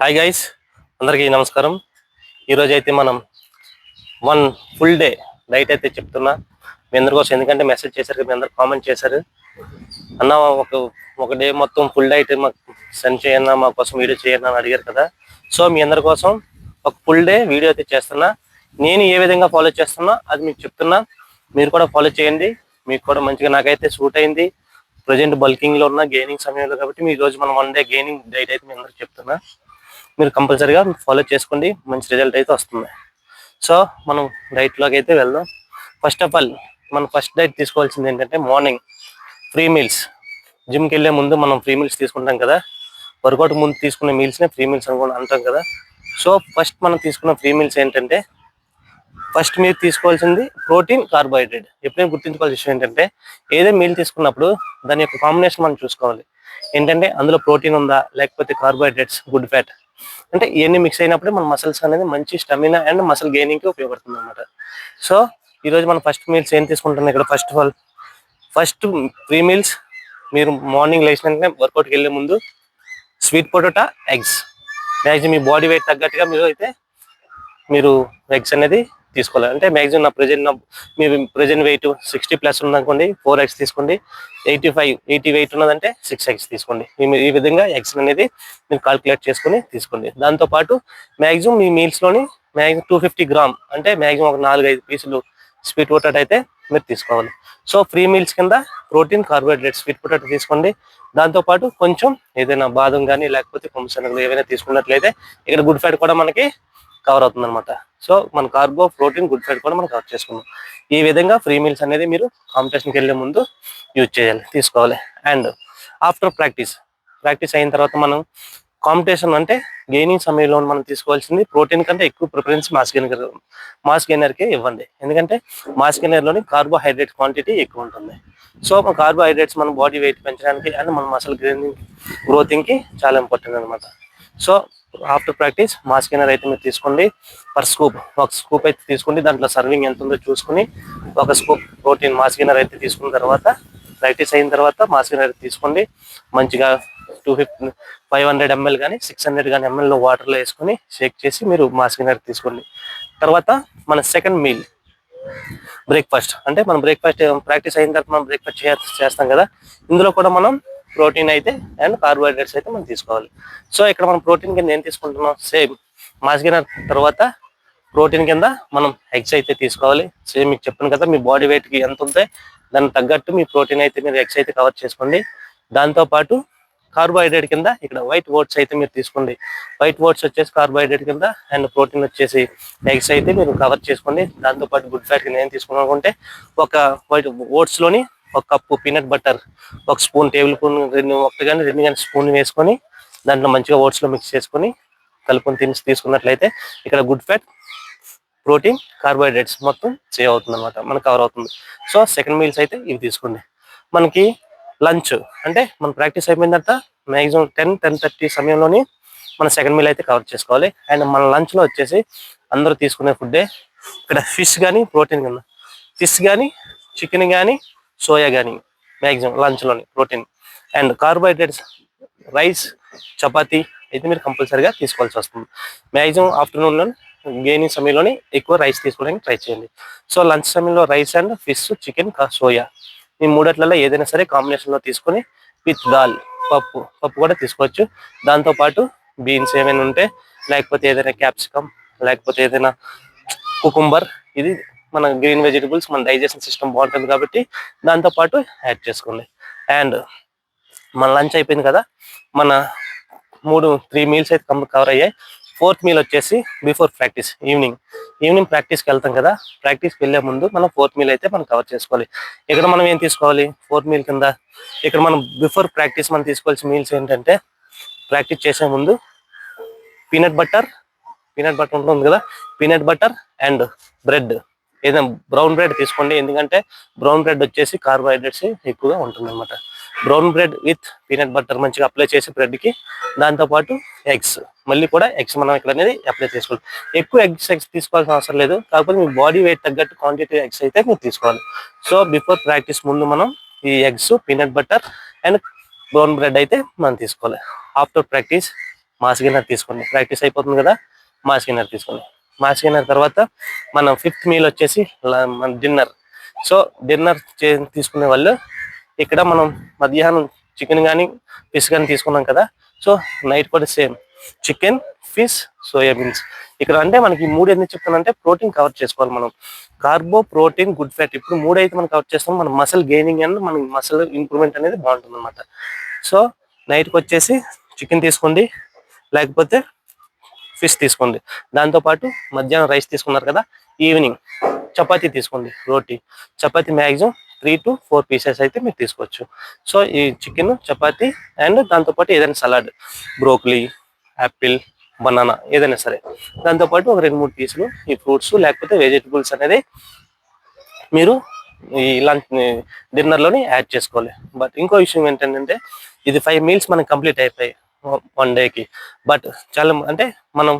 Hi guys అందరికీ నమస్కారం. ఈరోజు అయితే మనం వన్ ఫుల్ డే డైట్ అయితే చెప్తున్నా. మీ అందరి కోసం ఎందుకంటే మెసేజ్ చేశారు మీ అందరు కామెంట్ చేశారు. అన్న ఒక ఒక డే మొత్తం ఫుల్ డైట్ మాకు సెండ్ చేయన్నా మా కోసం వీడియో చేయన్నా అని అడిగారు కదా. సో మీ అందరి కోసం ఒక ఫుల్ డే వీడియో అయితే చేస్తున్నా. నేను ఏ విధంగా ఫాలో చేస్తున్నా అది మీకు చెప్తున్నా. మీరు కూడా ఫాలో చేయండి. మీకు కూడా మంచిగా నాకైతే సూట్ అయింది. ప్రజెంట్ బల్కింగ్లో ఉన్న గెయినింగ్ సమయంలో కాబట్టి మీ రోజు మనం వన్ డే గెయినింగ్ డైట్ అయితే మీ అందరు చెప్తున్నా. మీరు కంపల్సరీగా ఫాలో చేసుకోండి. మంచి రిజల్ట్ అయితే వస్తుంది. సో మనం డైట్లోకి అయితే వెళ్దాం. ఫస్ట్ ఆఫ్ ఆల్ మనం ఫస్ట్ డైట్ తీసుకోవాల్సింది ఏంటంటే మార్నింగ్ ఫ్రీ మీల్స్ జిమ్కి వెళ్ళే ముందు మనం ఫ్రీ మీల్స్ తీసుకుంటాం కదా. వర్కౌట్ ముందు తీసుకునే మీల్స్నే ఫ్రీ మీల్స్ అనుకో అంటాం కదా. సో ఫస్ట్ మనం తీసుకున్న ఫ్రీ మీల్స్ ఏంటంటే ఫస్ట్ మీరు తీసుకోవాల్సింది ప్రోటీన్ కార్బోహైడ్రేట్ ఎప్పుడైనా గుర్తుంచుకోవాల్సిన విషయం ఏంటంటే ఏదో మీల్ తీసుకున్నప్పుడు దాని యొక్క కాంబినేషన్ మనం చూసుకోవాలి. ఏంటంటే అందులో ప్రోటీన్ ఉందా? లేకపోతే కార్బోహైడ్రేట్స్ గుడ్ ఫ్యాట్ అంటే ఇవన్నీ మిక్స్ అయినప్పుడు మన మసిల్స్ అనేది మంచి స్టమినా అండ్ మసిల్ గెయినింగ్కి ఉపయోగపడుతుంది అనమాట సో ఈరోజు మనం ఫస్ట్ మీల్స్ ఏం తీసుకుంటున్నాం ఇక్కడ? First of all first three meals మీరు మార్నింగ్ లేచిన వర్కౌట్కి వెళ్ళే ముందు స్వీట్ పొటాటా ఎగ్స్ మ్యాక్సిమం మీ బాడీ వెయిట్ తగ్గట్టుగా మీరు అయితే మీరు ఎగ్స్ అనేది తీసుకోవాలి. అంటే మ్యాక్సిమం నా ప్రజెంట్ నా మీ ప్రజెంట్ వెయిట్ సిక్స్టీ ప్లస్ ఉందనుకోండి ఫోర్ ఎక్స్ తీసుకోండి. ఎయిటీ ఫైవ్ ఎయిటీ వెయిట్ ఉన్నదంటే సిక్స్ ఎక్స్ తీసుకోండి. ఈ- ఈ విధంగా ఎక్స్ అనేది మీరు కాల్కులేట్ చేసుకుని తీసుకోండి. దాంతోపాటు మ్యాక్సిమం మీ మీల్స్లోని మ్యాక్సిమం టూ ఫిఫ్టీ గ్రామ్ అంటే మ్యాక్సిమం ఒక నాలుగు ఐదు పీసులు స్వీట్ పొటాటో అయితే మీరు తీసుకోవాలి. సో ఫ్రీ మీల్స్ కింద ప్రోటీన్ కార్బోహైడ్రేట్ స్వీట్ పొటాటో తీసుకోండి. దాంతోపాటు కొంచెం ఏదైనా బాదం కానీ లేకపోతే కొమ్ము శనగలు ఏవైనా తీసుకున్నట్లయితే ఇక్కడ గుడ్ ఫ్యాట్ కూడా మనకి కవర్ అవుతుంది అనమాట సో మన కార్బో ప్రోటీన్ గుడ్ ఫ్యాట్ కూడా మనం కవర్ చేసుకున్నాం ఈ విధంగా ఫ్రీ మీల్స్ అనేది మీరు కాంపిటీషన్కి వెళ్ళే ముందు యూజ్ చేయాలి తీసుకోవాలి. అండ్ ఆఫ్టర్ ప్రాక్టీస్ ప్రాక్టీస్ అయిన తర్వాత మనం కాంపిటీషన్ అంటే గెయినింగ్ సమయంలో మనం తీసుకోవాల్సింది ప్రోటీన్ కంటే ఎక్కువ ప్రిఫరెన్స్ మాస్ గెయినర్ మాస్ గెయినర్కే ఇవ్వండి. ఎందుకంటే మాస్ గెయినర్లోని కార్బోహైడ్రేట్ క్వాంటిటీ ఎక్కువ ఉంటుంది. సో మన కార్బోహైడ్రేట్స్ మన బాడీ వెయిట్ పెంచడానికి అండ్ మన మసల్ గ్రెయినింగ్ గ్రోతింగ్కి చాలా ఇంపార్టెంట్ అనమాట సో ఆఫ్టర్ ప్రాక్టీస్ మాస్కినర్ అయితే మీరు తీసుకోండి. పర్ స్కూప్ ఒక స్కూప్ అయితే తీసుకోండి. దాంట్లో సర్వింగ్ ఎంత ఉందో చూసుకుని ఒక స్కూప్ ప్రోటీన్ మాస్కినర్ అయితే తీసుకున్న తర్వాత ప్రాక్టీస్ అయిన తర్వాత మాస్కినర్ తీసుకోండి. మంచిగా two fifty five hundred ML కానీ సిక్స్ హండ్రెడ్ కానీ ఎంఎల్లో వాటర్లో వేసుకొని షేక్ చేసి మీరు మాస్కినర్ తీసుకోండి. తర్వాత మన సెకండ్ మీల్ బ్రేక్ఫాస్ట్ అంటే మనం బ్రేక్ఫాస్ట్ ప్రాక్టీస్ అయిన తర్వాత మనం బ్రేక్ఫాస్ట్ చేస్తాం కదా. ఇందులో కూడా మనం ప్రోటీన్ అయితే అండ్ కార్బోహైడ్రేట్స్ అయితే మనం తీసుకోవాలి. సో ఇక్కడ మనం ప్రోటీన్ కింద ఏం తీసుకుంటున్నాం? సేమ్ మాసిగిన తర్వాత ప్రోటీన్ కింద మనం ఎగ్స్ అయితే తీసుకోవాలి. సేమ్ మీకు చెప్పాను కదా మీ బాడీ వెయిట్కి ఎంత ఉంటే దానికి తగ్గట్టు మీ ప్రోటీన్ అయితే మీరు ఎగ్స్ అయితే కవర్ చేసుకోండి. దాంతో పాటు కార్బోహైడ్రేట్ కింద ఇక్కడ వైట్ ఓట్స్ అయితే మీరు తీసుకోండి. వైట్ ఓట్స్ వచ్చేసి కార్బోహైడ్రేట్ కింద అండ్ ప్రోటీన్ వచ్చేసి ఎగ్స్ అయితే మీరు కవర్ చేసుకోండి. దాంతో పాటు గుడ్ ఫ్యాట్ కింద ఏం తీసుకున్నానుకుంటే ఒక వైట్ ఓట్స్లోని ఒక కప్పు పీనట్ బటర్ ఒక స్పూన్ టేబుల్ స్పూన్ రెండు ఒకటి కానీ రెండు కానీ స్పూన్ వేసుకొని దాంట్లో మంచిగా ఓట్స్లో మిక్స్ చేసుకొని కలుపుకొని తిని తీసుకున్నట్లయితే ఇక్కడ గుడ్ ఫ్యాట్ ప్రోటీన్ కార్బోహైడ్రేట్స్ మొత్తం సేవ్ అవుతుంది అనమాట మనకు కవర్ అవుతుంది. సో సెకండ్ మీల్స్ అయితే ఇవి తీసుకోండి. మనకి లంచ్ అంటే మన ప్రాక్టీస్ అయిపోయిన తర్వాత మ్యాక్సిమం టెన్ టెన్ థర్టీ సమయంలోని మన సెకండ్ మీల్ అయితే కవర్ చేసుకోవాలి. అండ్ మన లంచ్లో వచ్చేసి అందరూ తీసుకునే ఫుడ్డే. ఇక్కడ ఫిష్ కానీ ప్రోటీన్ కింద ఫిష్ కానీ చికెన్ కానీ సోయా కానీ maximum లంచ్లోని protein. And carbohydrates rice chapati అయితే మీరు కంపల్సరీగా తీసుకోవాల్సి వస్తుంది. మ్యాక్సిమం ఆఫ్టర్నూన్లో గేనింగ్ సమయంలోనే ఎక్కువ రైస్ తీసుకోవడానికి ట్రై చేయండి. సో లంచ్ సమయంలో rice and fish chicken soya. ఈ మూడట్లలో ఏదైనా సరే కాంబినేషన్లో తీసుకొని విత్ దాల్ పప్పు పప్పు కూడా తీసుకోవచ్చు. దాంతోపాటు బీన్స్ ఏమైనా ఉంటే లేకపోతే ఏదైనా క్యాప్సికమ్ లేకపోతే ఏదైనా కుకుంబర్ ఇది మన గ్రీన్ వెజిటబుల్స్ మన డైజెషన్ సిస్టమ్ బాగుంటుంది కాబట్టి దాంతోపాటు యాడ్ చేసుకోండి. అండ్ మన లంచ్ అయిపోయింది కదా మన మూడు త్రీ మీల్స్ అయితే కవర్ అయ్యాయి. ఫోర్త్ మీల్ వచ్చేసి బిఫోర్ ప్రాక్టీస్ ఈవినింగ్. ఈవినింగ్ ప్రాక్టీస్కి వెళ్తాం కదా ప్రాక్టీస్కి వెళ్ళే ముందు మనం ఫోర్త్ మీల్ అయితే మనం కవర్ చేసుకోవాలి. ఇక్కడ మనం ఏం తీసుకోవాలి? ఫోర్త్ మీల్ కింద ఇక్కడ మనం బిఫోర్ ప్రాక్టీస్ మనం తీసుకోవాల్సిన మీల్స్ ఏంటంటే ప్రాక్టీస్ చేసే ముందు పీనట్ బటర్ పీనట్ బటర్ ఉంటుంది కదా పీనట్ బటర్ అండ్ బ్రెడ్. ఏదైనా బ్రౌన్ బ్రెడ్ తీసుకోండి. ఎందుకంటే బ్రౌన్ బ్రెడ్ వచ్చేసి కార్బోహైడ్రేట్స్ ఎక్కువగా ఉంటుంది అనమాట brown bread with peanut butter మంచిగా అప్లై చేసి బ్రెడ్కి దాంతోపాటు ఎగ్స్ మళ్ళీ కూడా ఎగ్స్ మనం ఇక్కడ అనేది అప్లై చేసుకోవాలి. ఎక్కువ ఎగ్స్ ఎగ్స్ తీసుకోవాల్సిన అవసరం లేదు. కాకపోతే మీ బాడీ వెయిట్ తగ్గట్టు క్వాంటిటీ ఎగ్స్ అయితే మీరు తీసుకోవాలి. సో బిఫోర్ ప్రాక్టీస్ ముందు మనం ఈ eggs peanut butter and brown bread అయితే మనం తీసుకోవాలి. ఆఫ్టర్ ప్రాక్టీస్ మాస్ గిన్నర్ తీసుకోండి. ప్రాక్టీస్ అయిపోతుంది కదా మాస్ గిన్నర్ తీసుకోండి. మాస్ తర్వాత మనం ఫిఫ్త్ మీల్ వచ్చేసి మన డిన్నర్ సో డిన్నర్ తీసుకునే వాళ్ళు ఇక్కడ మనం మధ్యాహ్నం చికెన్ కానీ ఫిష్ కానీ తీసుకున్నాం కదా. సో నైట్ కూడా సేమ్ చికెన్ ఫిష్ సోయాబీన్స్ ఇక్కడ అంటే మనకి మూడు ఎందుకు చెప్తానంటే ప్రోటీన్ కవర్ చేసుకోవాలి మనం. కార్బో ప్రోటీన్ గుడ్ ఫ్యాట్ ఇప్పుడు మూడు అయితే మనం కవర్ చేస్తాం. మన మసల్ గెయినింగ్ అండ్ మన మసల్ ఇంప్రూవ్మెంట్ అనేది బాగుంటుంది అనమాట సో నైట్కి వచ్చేసి చికెన్ తీసుకోండి. లేకపోతే ఫిష్ తీసుకోండి. దాంతోపాటు మధ్యాహ్నం రైస్ తీసుకున్నారు కదా ఈవినింగ్ చపాతీ తీసుకోండి roti. Chapati maximum three to four pieces అయితే మీరు తీసుకోవచ్చు. సో ఈ చికెన్ చపాతీ అండ్ దాంతోపాటు ఏదైనా సలాడ్ బ్రోకలీ యాపిల్ బనానా ఏదైనా సరే. దాంతోపాటు ఒక రెండు మూడు పీసులు ఈ ఫ్రూట్స్ లేకపోతే వెజిటబుల్స్ అనేది మీరు ఈ లంచ్ డిన్నర్లోనే యాడ్ చేసుకోవాలి. బట్ ఇంకో విషయం ఏంటంటే ఇది ఫైవ్ మీల్స్ మనకి కంప్లీట్ అయిపోయాయి. వన్ డేకి. బట్ చాలా అంటే మనం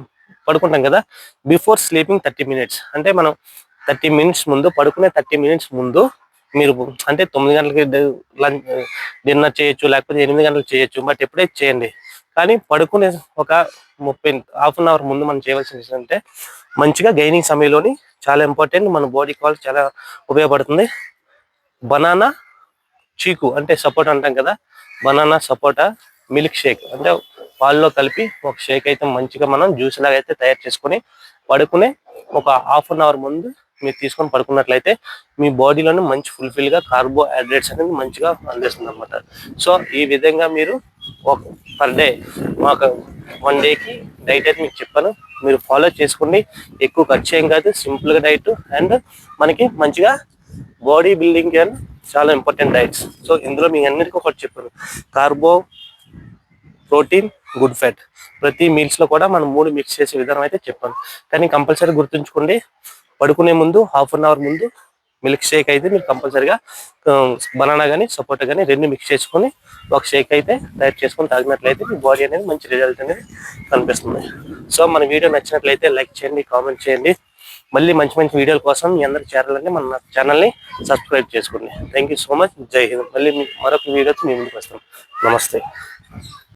పడుకుంటాం కదా బిఫోర్ స్లీపింగ్ థర్టీ మినిట్స్. అంటే మనం థర్టీ మినిట్స్ ముందు పడుకునే థర్టీ మినిట్స్ ముందు మీరు అంటే తొమ్మిది గంటలకి లంచ్ డిన్నర్ చేయొచ్చు లేకపోతే ఎనిమిది గంటలకు చేయొచ్చు బట్ ఎప్పుడైతే చేయండి. కానీ పడుకునే ఒక ముప్పై హాఫ్ అన్ అవర్ ముందు మనం చేయవలసిన విషయం అంటే మంచిగా గైనింగ్ సమయంలోని చాలా ఇంపార్టెంట్ మన బాడీ కాల్ చాలా ఉపయోగపడుతుంది. బనానా చీకు అంటే సపోటా అంటాం కదా బనానా సపోటా మిల్క్ షేక్. అంటే పాల్లో కలిపి ఒక షేక్ అయితే మంచిగా మనం జ్యూస్ లాగా అయితే తయారు చేసుకొని పడుకునే ఒక హాఫ్ అన్ అవర్ ముందు మీరు తీసుకొని పడుకున్నట్లయితే మీ బాడీలోనే మంచి ఫుల్ఫిల్గా కార్బోహైడ్రేట్స్ అనేది మంచిగా అందిస్తుంది అనమాట సో ఈ విధంగా మీరు ఒక పర్ డే మాకు వన్ డేకి డైట్ అయితే మీకు చెప్పాను. మీరు ఫాలో చేసుకోండి. ఎక్కువ ఖర్చు ఏం కాదు. సింపుల్గా డైట్ అండ్ మనకి మంచిగా బాడీ బిల్డింగ్ అండ్ చాలా ఇంపార్టెంట్ డైట్స్. సో ఇందులో మీ అన్నిటికీ ఒకటి చెప్పాను. కార్బో ప్రోటీన్ గుడ్ ఫ్యాట్ ప్రతి మీల్స్లో కూడా మనం మూడు మిక్స్ చేసే విధానం అయితే చెప్పాను కానీ కంపల్సరీ గుర్తుంచుకోండి పడుకునే ముందు హాఫ్ అన్ అవర్ ముందు మిల్క్ షేక్ అయితే మీరు కంపల్సరీగా బనానా కానీ సపోటా కానీ రెండు మిక్స్ చేసుకొని ఒక షేక్ అయితే తయారు చేసుకొని తాగినట్లయితే మీ బాడీ అనేది మంచి రిజల్ట్ అనేది కనిపిస్తుంది. సో మన వీడియో నచ్చినట్లయితే లైక్ చేయండి కామెంట్ చేయండి. మళ్ళీ మంచి మంచి వీడియోల కోసం మీ అందరికి చేరాలంటే మన ఛానల్ని సబ్స్క్రైబ్ చేసుకోండి. Thank you so much. జై హింద్. మళ్ళీ మీ- మరొక వీడియోతో మీ ముందుకు వస్తాం. నమస్తే.